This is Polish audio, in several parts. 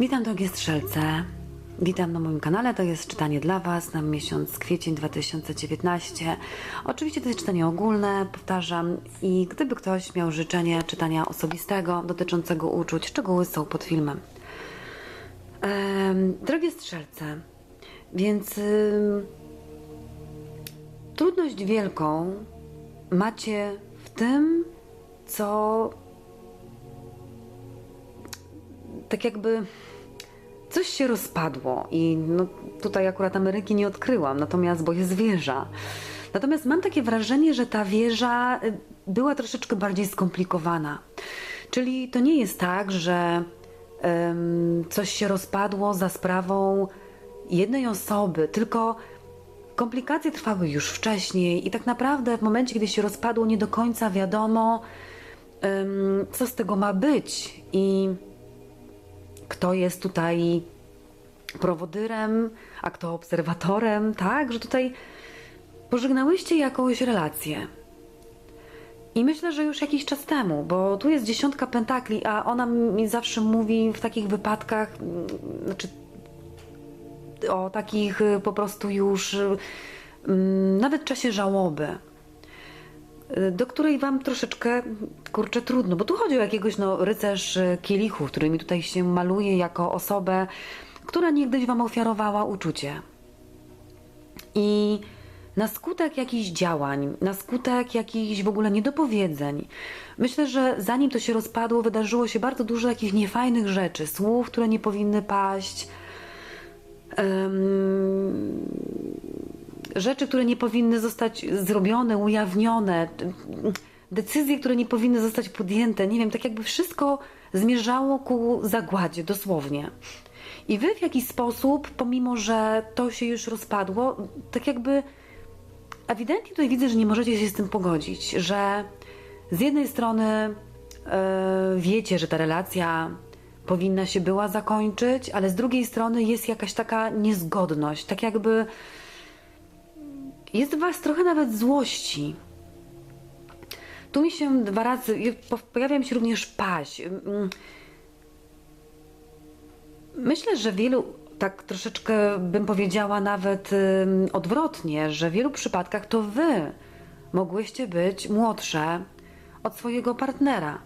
Witam drogie strzelce. Witam na moim kanale. To jest czytanie dla Was na miesiąc kwiecień 2019. Oczywiście to jest czytanie ogólne, powtarzam. I gdyby ktoś miał życzenie czytania osobistego dotyczącego uczuć, szczegóły są pod filmem. Em, drogie strzelce, więc trudność wielką macie w tym, co tak jakby coś się rozpadło i no, tutaj akurat Ameryki nie odkryłam, natomiast bo jest wieża. Natomiast mam takie wrażenie, że ta wieża y, była troszeczkę bardziej skomplikowana. Czyli to nie jest tak, że em, coś się rozpadło za sprawą jednej osoby, tylko komplikacje trwały już wcześniej i tak naprawdę w momencie, kiedy się rozpadło, nie do końca wiadomo, em, co z tego ma być i kto jest tutaj prowodyrem, a kto obserwatorem, tak? Że tutaj pożegnałyście jakąś relację. I myślę, że już jakiś czas temu, bo tu jest dziesiątka pentakli, a ona mi zawsze mówi w takich wypadkach, mm, znaczy o takich po prostu już mm, nawet czasie żałoby, do której wam troszeczkę kurczę trudno, bo tu chodzi o jakiegoś no, rycerz y, kielichu, który mi tutaj się maluje jako osobę, która niegdyś wam ofiarowała uczucie. I na skutek jakichś działań, na skutek jakichś w ogóle niedopowiedzeń, myślę, że zanim to się rozpadło, wydarzyło się bardzo dużo jakichś niefajnych rzeczy, słów, które nie powinny paść, em, rzeczy, które nie powinny zostać zrobione, ujawnione, decyzje, które nie powinny zostać podjęte. Nie wiem, tak jakby wszystko zmierzało ku zagładzie, dosłownie. I wy w jakiś sposób, pomimo że to się już rozpadło, tak jakby ewidentnie tutaj widzę, że nie możecie się z tym pogodzić, że z jednej strony e, wiecie, że ta relacja powinna się była zakończyć, ale z drugiej strony jest jakaś taka niezgodność, tak jakby jest w was trochę nawet złości. Tu mi się dwa razy po- pojawia mi się również paź. Mm. Myślę, że wielu, tak troszeczkę bym powiedziała nawet odwrotnie, że w wielu przypadkach to wy mogłyście być młodsze od swojego partnera.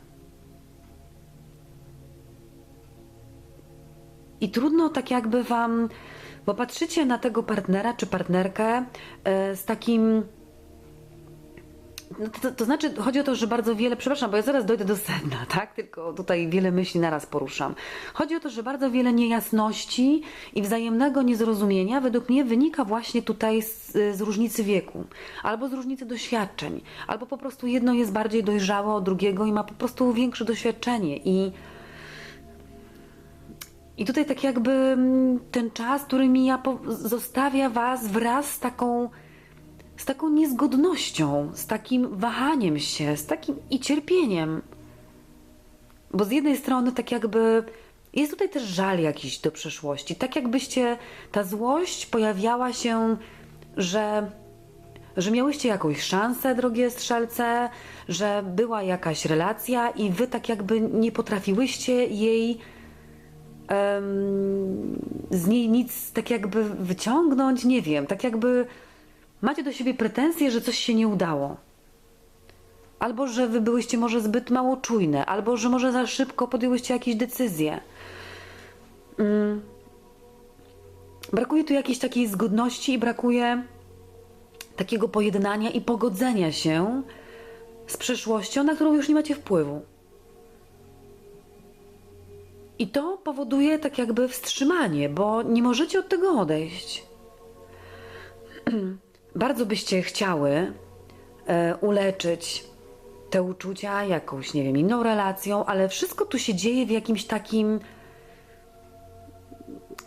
I trudno tak jakby wam, bo patrzycie na tego partnera czy partnerkę e, z takim. No to, to znaczy, chodzi o to, że bardzo wiele, przepraszam, bo ja zaraz dojdę do sedna, tak? Tylko tutaj wiele myśli naraz poruszam. Chodzi o to, że bardzo wiele niejasności i wzajemnego niezrozumienia według mnie wynika właśnie tutaj z, z różnicy wieku, albo z różnicy doświadczeń, albo po prostu jedno jest bardziej dojrzałe od drugiego i ma po prostu większe doświadczenie i i tutaj tak jakby mm, ten czas, który mija, zostawia was wraz z taką, z taką niezgodnością, z takim wahaniem się, z takim i cierpieniem. Bo z jednej strony tak jakby jest tutaj też żal jakiś do przeszłości. Tak jakbyście, ta złość pojawiała się, że że miałyście jakąś szansę, drogie strzelce, że była jakaś relacja i wy tak jakby nie potrafiłyście jej z niej nic tak jakby wyciągnąć, nie wiem, tak jakby macie do siebie pretensje, że coś się nie udało. Albo że wy byłyście może zbyt mało czujne, albo że może za szybko podjęłyście jakieś decyzje. Mm. Brakuje tu jakiejś takiej zgodności i brakuje takiego pojednania i pogodzenia się z przeszłością, na którą już nie macie wpływu. I to powoduje tak jakby wstrzymanie, bo nie możecie od tego odejść. Bardzo byście chciały e, uleczyć te uczucia jakąś, nie wiem, inną relacją, ale wszystko tu się dzieje w jakimś takim.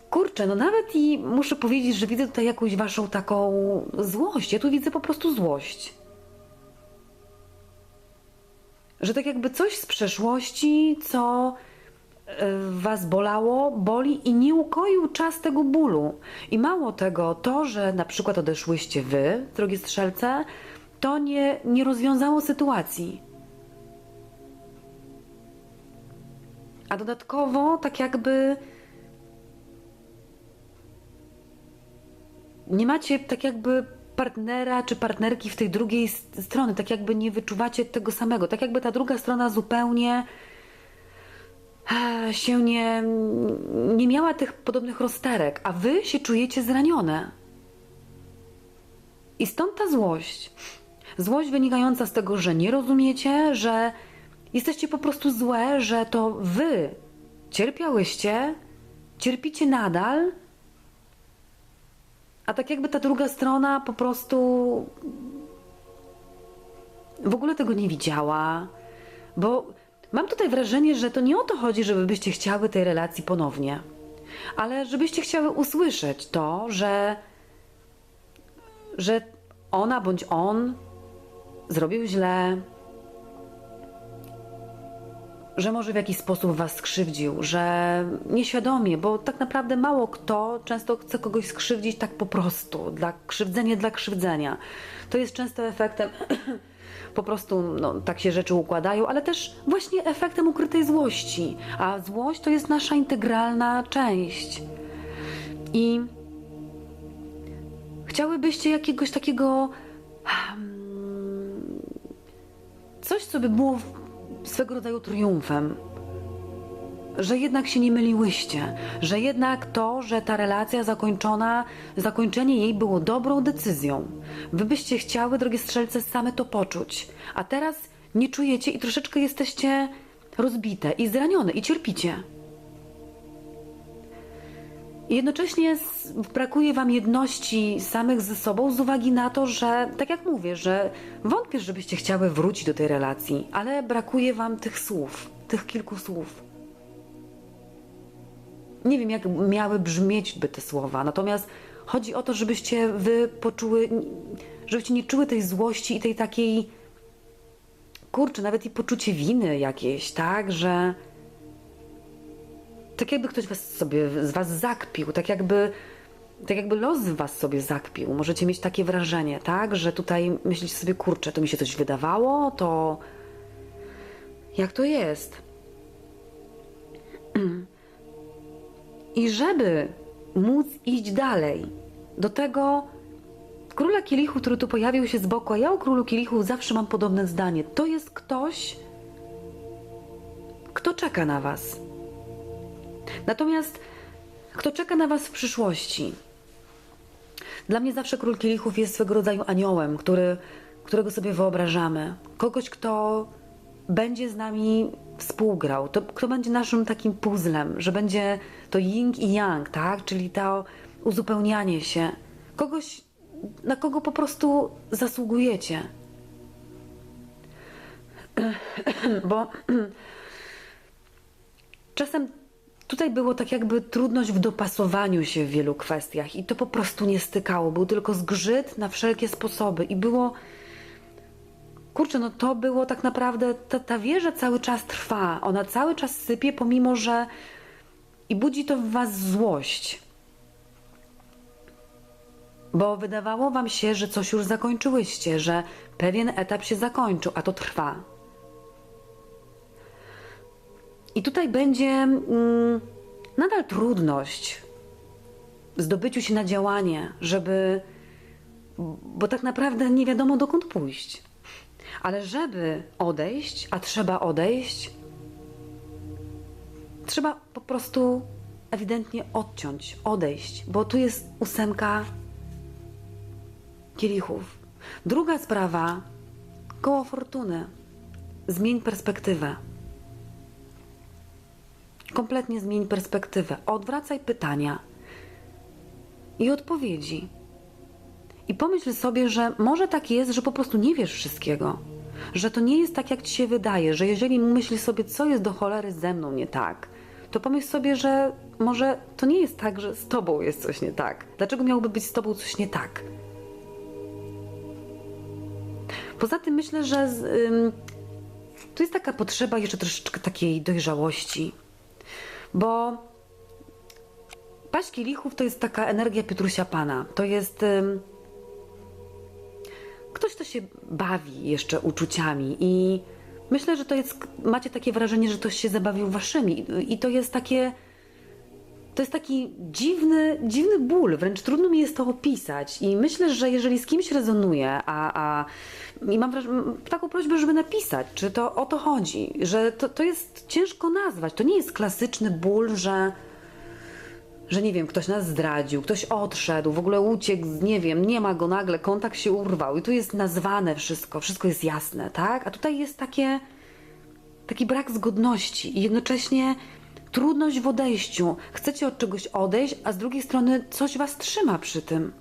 Kurczę, no nawet i muszę powiedzieć, że widzę tutaj jakąś waszą taką złość. Ja tu widzę po prostu złość. Że tak jakby coś z przeszłości, co Y, was bolało, boli i nie ukoił czas tego bólu. I mało tego, to, że na przykład odeszłyście Wy, drogi strzelce, to nie, nie rozwiązało sytuacji. A dodatkowo, tak jakby nie macie tak jakby partnera czy partnerki w tej drugiej strony, tak jakby nie wyczuwacie tego samego, tak jakby ta druga strona zupełnie się nie, nie miała tych podobnych rozterek, a wy się czujecie zranione. I stąd ta złość. Złość wynikająca z tego, że nie rozumiecie, że jesteście po prostu złe, że to wy cierpiałyście, cierpicie nadal, a tak jakby ta druga strona po prostu w ogóle tego nie widziała, bo mam tutaj wrażenie, że to nie o to chodzi, żebyście chciały tej relacji ponownie, ale żebyście chciały usłyszeć to, że że ona bądź on zrobił źle, że może w jakiś sposób was skrzywdził, że nieświadomie, bo tak naprawdę mało kto często chce kogoś skrzywdzić tak po prostu, dla krzywdzenie dla krzywdzenia. To jest często efektem po prostu no, tak się rzeczy układają, ale też właśnie efektem ukrytej złości. A złość to jest nasza integralna część. I chciałybyście jakiegoś takiego hmm, coś, co by było swego rodzaju triumfem. Że jednak się nie myliłyście, że jednak to, że ta relacja zakończona, zakończenie jej było dobrą decyzją. Wy byście chciały, drogie strzelce, same to poczuć, a teraz nie czujecie i troszeczkę jesteście rozbite i zranione i cierpicie. Jednocześnie brakuje wam jedności samych ze sobą z uwagi na to, że tak jak mówię, że wątpię, żebyście chciały wrócić do tej relacji, ale brakuje wam tych słów, tych kilku słów. Nie wiem, jak miały brzmieć by te słowa, natomiast chodzi o to, żebyście wy poczuły, żebyście nie czuły tej złości i tej takiej, kurczę, nawet i poczucie winy jakieś, tak, że tak jakby ktoś was sobie, z was zakpił, tak jakby, tak jakby los was sobie zakpił. Możecie mieć takie wrażenie, tak, że tutaj myślicie sobie, kurczę, to mi się coś wydawało, to jak to jest? I żeby móc iść dalej do tego króla kielichu, który tu pojawił się z boku, a ja o królu kielichu zawsze mam podobne zdanie. To jest ktoś, kto czeka na was. Natomiast kto czeka na Was w przyszłości? Dla mnie zawsze król kielichów jest swego rodzaju aniołem, który, którego sobie wyobrażamy. Kogoś, kto będzie z nami współgrał, to, kto będzie naszym takim puzzlem, że będzie to yin i yang, tak? Czyli to uzupełnianie się. Kogoś, na kogo po prostu zasługujecie. Bo czasem tutaj było tak jakby trudność w dopasowaniu się w wielu kwestiach i to po prostu nie stykało. Był tylko zgrzyt na wszelkie sposoby i było. Kurczę, no to było tak naprawdę. Ta, ta wieża cały czas trwa. Ona cały czas sypie, pomimo że. I budzi to w Was złość. Bo wydawało Wam się, że coś już zakończyłyście, że pewien etap się zakończył, a to trwa. I tutaj będzie mm, nadal trudność w zdobyciu się na działanie, żeby. Bo tak naprawdę nie wiadomo dokąd pójść. Ale żeby odejść, a trzeba odejść, trzeba po prostu ewidentnie odciąć, odejść, bo tu jest ósemka kielichów. Druga sprawa koło fortuny. Zmień perspektywę. Kompletnie zmień perspektywę. Odwracaj pytania i odpowiedzi. I pomyśl sobie, że może tak jest, że po prostu nie wiesz wszystkiego. Że to nie jest tak, jak ci się wydaje, że jeżeli myślisz sobie, co jest do cholery ze mną nie tak, to pomyśl sobie, że może to nie jest tak, że z tobą jest coś nie tak. Dlaczego miałoby być z tobą coś nie tak? Poza tym myślę, że z, ym, tu jest taka potrzeba jeszcze troszeczkę takiej dojrzałości, bo paść kielichów to jest taka energia Piotrusia Pana. To jest ym, ktoś, kto się bawi jeszcze uczuciami i myślę, że to jest, macie takie wrażenie, że ktoś się zabawił waszymi i to jest takie to jest taki dziwny, dziwny ból, wręcz trudno mi jest to opisać. I myślę, że jeżeli z kimś rezonuje, a, a i mam wraż- m, taką prośbę, żeby napisać, czy to o to chodzi, że to, to jest ciężko nazwać. To nie jest klasyczny ból, że że nie wiem, ktoś nas zdradził, ktoś odszedł, w ogóle uciekł, nie wiem, nie ma go nagle, kontakt się urwał i tu jest nazwane wszystko, wszystko jest jasne, tak? A tutaj jest takie, taki brak zgodności i jednocześnie trudność w odejściu. Chcecie od czegoś odejść, a z drugiej strony coś was trzyma przy tym.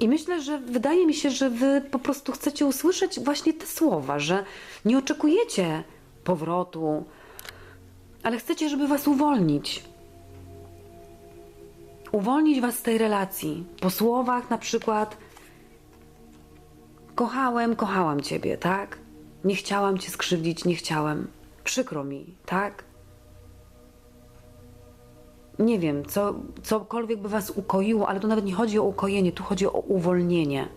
I myślę, że wydaje mi się, że wy po prostu chcecie usłyszeć właśnie te słowa, że nie oczekujecie powrotu, ale chcecie, żeby was uwolnić. Uwolnić was z tej relacji. Po słowach na przykład kochałem, kochałam ciebie, tak? Nie chciałam cię skrzywdzić, nie chciałem. Przykro mi, tak? Nie wiem, co, cokolwiek by was ukoiło, ale tu nawet nie chodzi o ukojenie, tu chodzi o uwolnienie.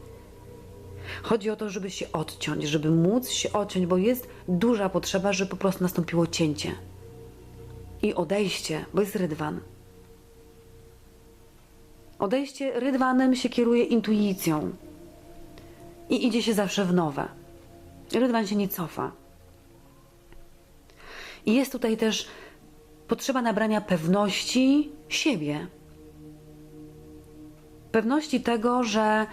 Chodzi o to, żeby się odciąć, żeby móc się odciąć, bo jest duża potrzeba, żeby po prostu nastąpiło cięcie i odejście, bo jest rydwan. Odejście rydwanem się kieruje intuicją i idzie się zawsze w nowe. Rydwan się nie cofa. I jest tutaj też potrzeba nabrania pewności siebie. Pewności tego, że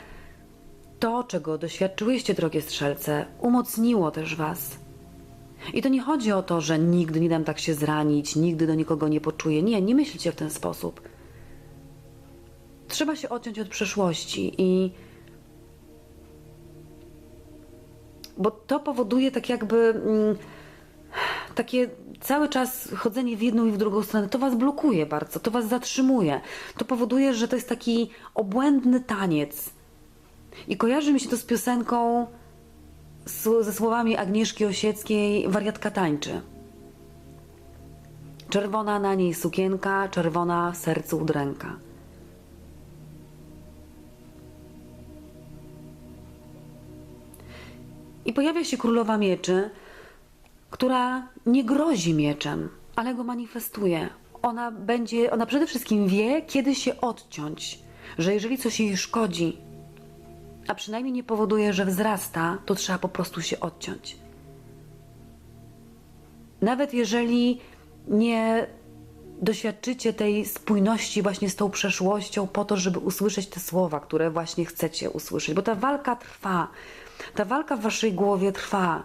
to, czego doświadczyłyście, drogie strzelce, umocniło też was. I to nie chodzi o to, że nigdy nie dam tak się zranić, nigdy do nikogo nie poczuję. Nie, nie myślcie w ten sposób. Trzeba się odciąć od przeszłości i. Bo to powoduje tak jakby. Mm, takie cały czas chodzenie w jedną i w drugą stronę, to was blokuje bardzo, to was zatrzymuje. To powoduje, że to jest taki obłędny taniec. I kojarzy mi się to z piosenką ze słowami Agnieszki Osieckiej Wariatka tańczy. Czerwona na niej sukienka, czerwona sercu udręka. I pojawia się królowa mieczy, która nie grozi mieczem, ale go manifestuje. Ona będzie, ona przede wszystkim wie, kiedy się odciąć, że jeżeli coś jej szkodzi, a przynajmniej nie powoduje, że wzrasta, to trzeba po prostu się odciąć. Nawet jeżeli nie doświadczycie tej spójności właśnie z tą przeszłością, po to, żeby usłyszeć te słowa, które właśnie chcecie usłyszeć, bo ta walka trwa. Ta walka w waszej głowie trwa.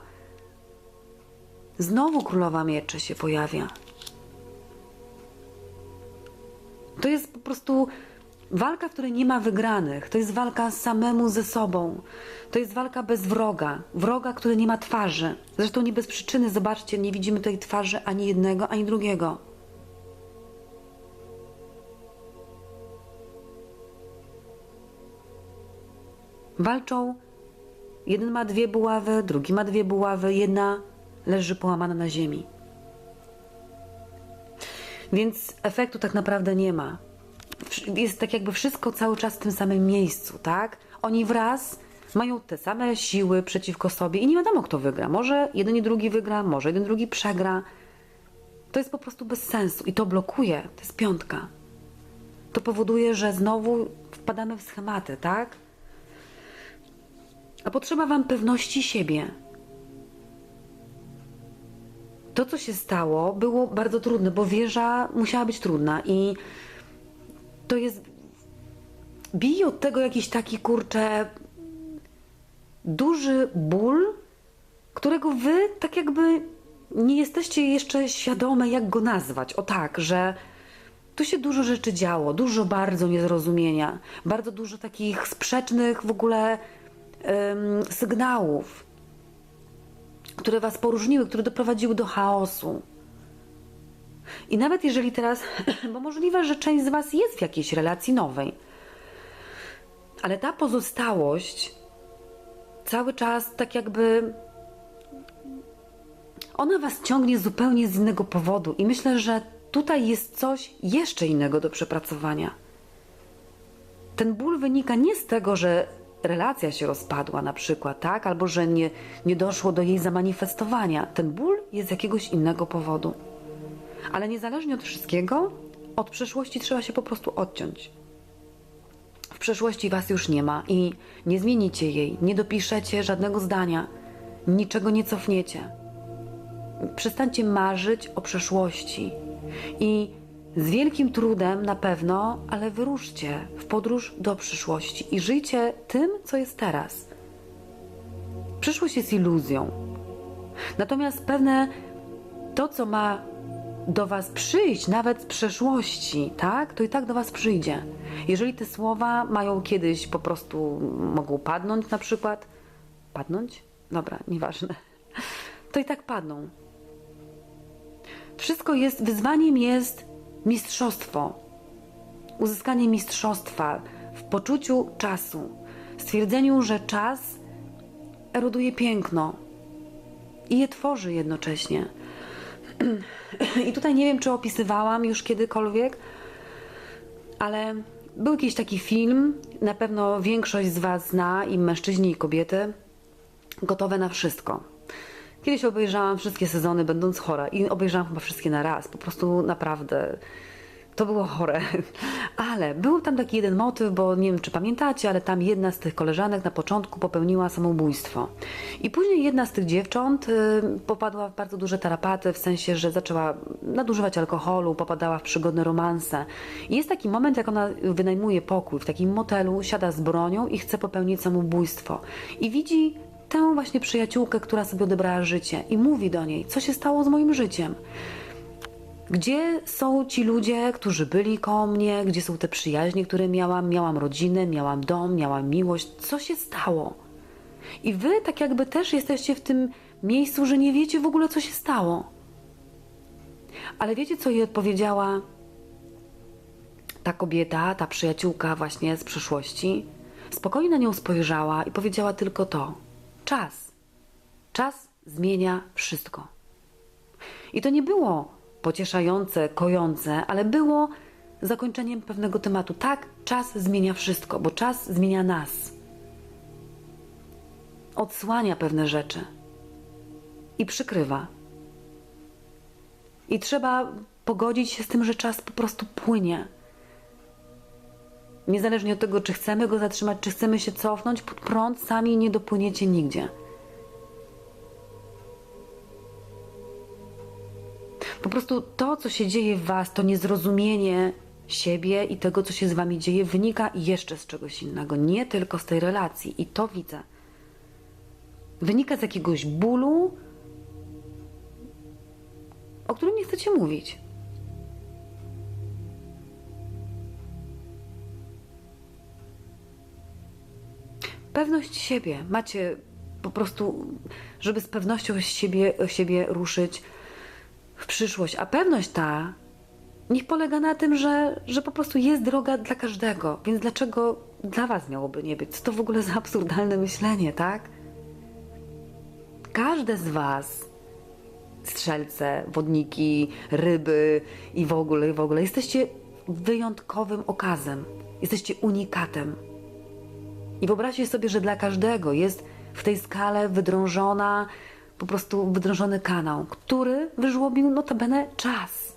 Znowu królowa mieczy się pojawia. To jest po prostu walka, w której nie ma wygranych. To jest walka samemu ze sobą. To jest walka bez wroga. Wroga, który nie ma twarzy. Zresztą nie bez przyczyny, zobaczcie, nie widzimy tej twarzy ani jednego, ani drugiego. Walczą. Jeden ma dwie buławy, drugi ma dwie buławy, jedna leży połamana na ziemi. Więc efektu tak naprawdę nie ma. Jest tak jakby wszystko cały czas w tym samym miejscu, tak? Oni wraz mają te same siły przeciwko sobie i nie wiadomo, kto wygra. Może jeden i drugi wygra, może jeden drugi przegra. To jest po prostu bez sensu i to blokuje. To jest piątka. To powoduje, że znowu wpadamy w schematy, tak? A potrzeba Wam pewności siebie. To, co się stało, było bardzo trudne, bo wieża musiała być trudna i to jest. Bije od tego jakiś taki kurczę. duży ból, którego Wy tak jakby nie jesteście jeszcze świadome, jak go nazwać. O tak, że tu się dużo rzeczy działo, dużo bardzo niezrozumienia, bardzo dużo takich sprzecznych w ogóle em, sygnałów, które was poróżniły, które doprowadziły do chaosu. I nawet jeżeli teraz, bo możliwe, że część z was jest w jakiejś relacji nowej, ale ta pozostałość cały czas tak jakby ona was ciągnie zupełnie z innego powodu i myślę, że tutaj jest coś jeszcze innego do przepracowania. Ten ból wynika nie z tego, że relacja się rozpadła na przykład, tak? Albo że nie, nie doszło do jej zamanifestowania. Ten ból jest z jakiegoś innego powodu. Ale niezależnie od wszystkiego, od przeszłości trzeba się po prostu odciąć. W przeszłości was już nie ma i nie zmienicie jej, nie dopiszecie żadnego zdania, niczego nie cofniecie. Przestańcie marzyć o przeszłości i z wielkim trudem na pewno, ale wyruszcie w podróż do przyszłości i żyjcie tym, co jest teraz. Przyszłość jest iluzją. Natomiast pewne to, co ma do Was przyjść, nawet z przeszłości, tak, to i tak do Was przyjdzie. Jeżeli te słowa mają kiedyś po prostu, mogą padnąć na przykład, padnąć? Dobra, nieważne. To i tak padną. Wszystko jest, wyzwaniem jest mistrzostwo. Uzyskanie mistrzostwa w poczuciu czasu, stwierdzeniu, że czas eroduje piękno i je tworzy jednocześnie. I tutaj nie wiem, czy opisywałam już kiedykolwiek, ale był jakiś taki film, na pewno większość z Was zna, i mężczyźni, i kobiety, gotowe na wszystko. Kiedyś obejrzałam wszystkie sezony, będąc chora, i obejrzałam chyba wszystkie na raz. Po prostu naprawdę to było chore. Ale był tam taki jeden motyw, bo nie wiem, czy pamiętacie, ale tam jedna z tych koleżanek na początku popełniła samobójstwo. I później jedna z tych dziewcząt y, popadła w bardzo duże tarapaty, w sensie, że zaczęła nadużywać alkoholu, popadała w przygodne romanse. I jest taki moment, jak ona wynajmuje pokój w takim motelu, siada z bronią i chce popełnić samobójstwo. I widzi tę właśnie przyjaciółkę, która sobie odebrała życie i mówi do niej, co się stało z moim życiem. Gdzie są ci ludzie, którzy byli koło mnie? Gdzie są te przyjaźnie, które miałam? Miałam rodzinę, miałam dom, miałam miłość. Co się stało? I wy tak jakby też jesteście w tym miejscu, że nie wiecie w ogóle, co się stało. Ale wiecie, co jej odpowiedziała ta kobieta, ta przyjaciółka właśnie z przeszłości? Spokojnie na nią spojrzała i powiedziała tylko to: czas. Czas zmienia wszystko. I to nie było pocieszające, kojące, ale było zakończeniem pewnego tematu. Tak, czas zmienia wszystko, bo czas zmienia nas. Odsłania pewne rzeczy i przykrywa. I trzeba pogodzić się z tym, że czas po prostu płynie. Niezależnie od tego, czy chcemy go zatrzymać, czy chcemy się cofnąć pod prąd, sami nie dopłyniecie nigdzie. Prostu to, co się dzieje w Was, to niezrozumienie siebie i tego, co się z Wami dzieje, wynika jeszcze z czegoś innego, nie tylko z tej relacji. I to widzę. Wynika z jakiegoś bólu, o którym nie chcecie mówić. Pewność siebie. Macie po prostu, żeby z pewnością siebie, siebie ruszyć w przyszłość. A pewność ta niech polega na tym, że, że po prostu jest droga dla każdego. Więc dlaczego dla Was miałoby nie być? Co to w ogóle za absurdalne myślenie, tak? Każde z Was, strzelce, wodniki, ryby i w ogóle, i w ogóle, jesteście wyjątkowym okazem. Jesteście unikatem. I wyobraźcie sobie, że dla każdego jest w tej skale wydrążona, po prostu wydrążony kanał, który wyżłobił notabene czas.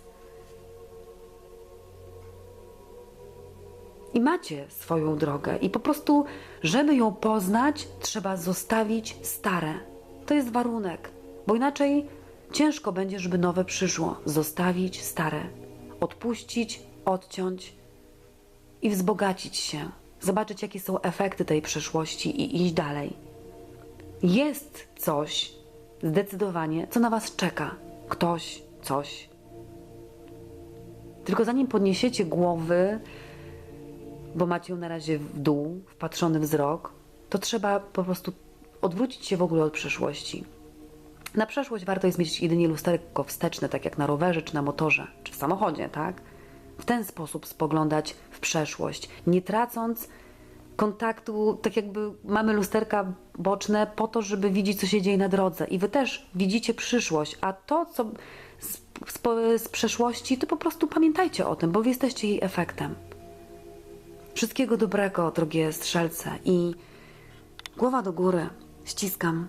I macie swoją drogę, i po prostu, żeby ją poznać, trzeba zostawić stare. To jest warunek, bo inaczej ciężko będzie, żeby nowe przyszło. Zostawić stare, odpuścić, odciąć i wzbogacić się, zobaczyć, jakie są efekty tej przeszłości i iść dalej. Jest coś, zdecydowanie, co na Was czeka. Ktoś, coś. Tylko zanim podniesiecie głowy, bo macie ją na razie w dół, wpatrzony wzrok, to trzeba po prostu odwrócić się w ogóle od przeszłości. Na przeszłość warto jest mieć jedynie lusterko wsteczne, tak jak na rowerze czy na motorze, czy w samochodzie, tak? W ten sposób spoglądać w przeszłość, nie tracąc kontaktu, tak jakby mamy lusterka boczne po to, żeby widzieć, co się dzieje na drodze. I wy też widzicie przyszłość, a to, co z, z, z przeszłości, to po prostu pamiętajcie o tym, bo wy jesteście jej efektem. Wszystkiego dobrego, drogie strzelce, i głowa do góry, ściskam.